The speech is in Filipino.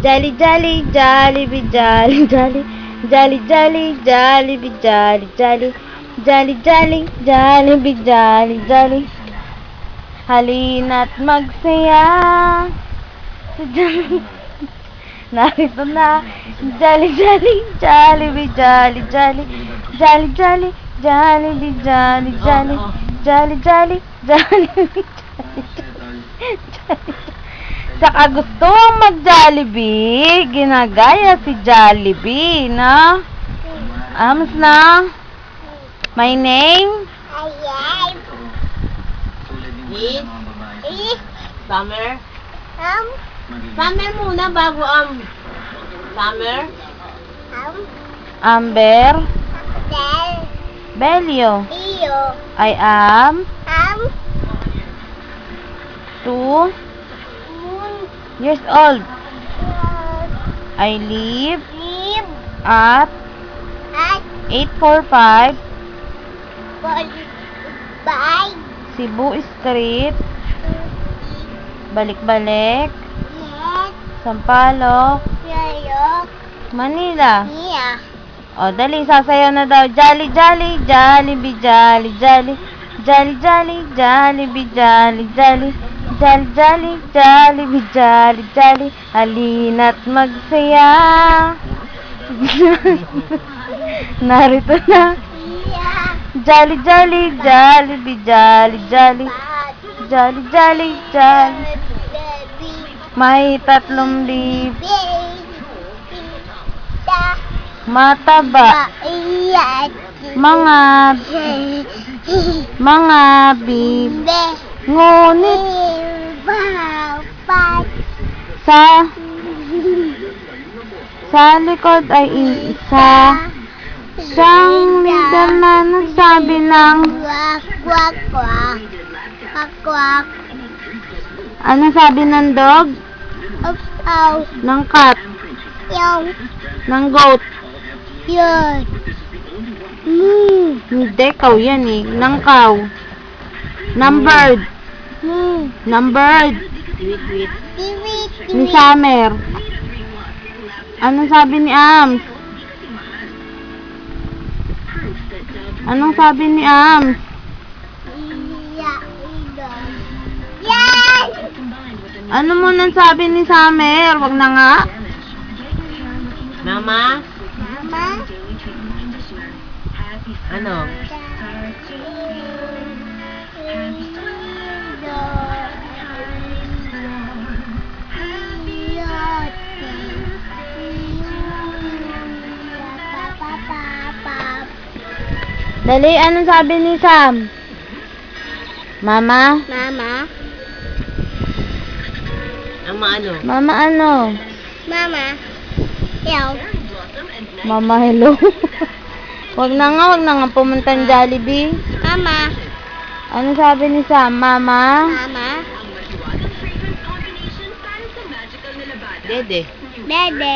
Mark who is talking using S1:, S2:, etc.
S1: Jolly, jolly, jolly, be jolly, jolly. Jolly, jolly, jolly, be jolly, jolly. Jolly, jolly, jolly, be jolly, jolly. Halina't magsaya. Narito na. Jolly, jolly, jolly, be jolly, jolly. Jolly, jolly, jolly, be jolly, jolly. Jolly, jolly, jolly, be jolly, jolly. Saka gusto mong mag-Jollibee, ginagaya si Jollibee, na? Ams na? My name?
S2: Is,
S3: Eh,
S2: summer.
S3: um,
S2: Summer muna bago ang summer.
S3: um,
S1: Amber?
S3: del,
S1: Belio?
S3: iyo,
S1: I am
S3: um,
S1: two years old. I live at
S3: at,
S1: 845
S3: bol, by,
S1: Cebu Street, Balik-Balik, Sampaloc, Manila. O, dali, sasayaw na daw. Jolly, jolly, jolly, be jolly, jolly. Jolly, jolly, jolly, be jolly, jolly. Jolly, jolly, jolly, jolly, jolly. Halina't magsaya. Narito na. Jolly, jolly, jolly, jolly, jolly. Jolly, jolly, jolly. May tatlong lib. Mataba. Mga, mga bib.
S3: be,
S1: Ngunit
S3: Bapat.
S1: sa sa likod ay isa siyang leader na nagsabi ng
S3: Kwak, kwak, kwak. Kwak,
S1: ano sabi ng dog?
S3: Up, ow.
S1: Ng cat?
S3: Yung,
S1: Ng goat?
S3: yun. Hmm.
S1: Hindi, cow yan eh. Ng cow. Ng bird.
S3: Hmm.
S1: Ng bird.
S2: Wait,
S1: Ni. Summer. Anong sabi ni Ams? Anong sabi ni
S3: iya. Yan!
S1: Ano mo nang sabi ni Summer? Wag na nga.
S2: Mama,
S3: Mama.
S2: ano?
S1: Dali, anong sabi ni Sam? Mama?
S3: Mama,
S2: Ama ano?
S1: Mama ano?
S3: Mama, yaw.
S1: Mama, hello. wag na nga, wag na nga pumunta ng Jollibee.
S3: Mama,
S1: Ano sabi ni Sam? Mama?
S3: Mama,
S2: Dede.
S3: Dede,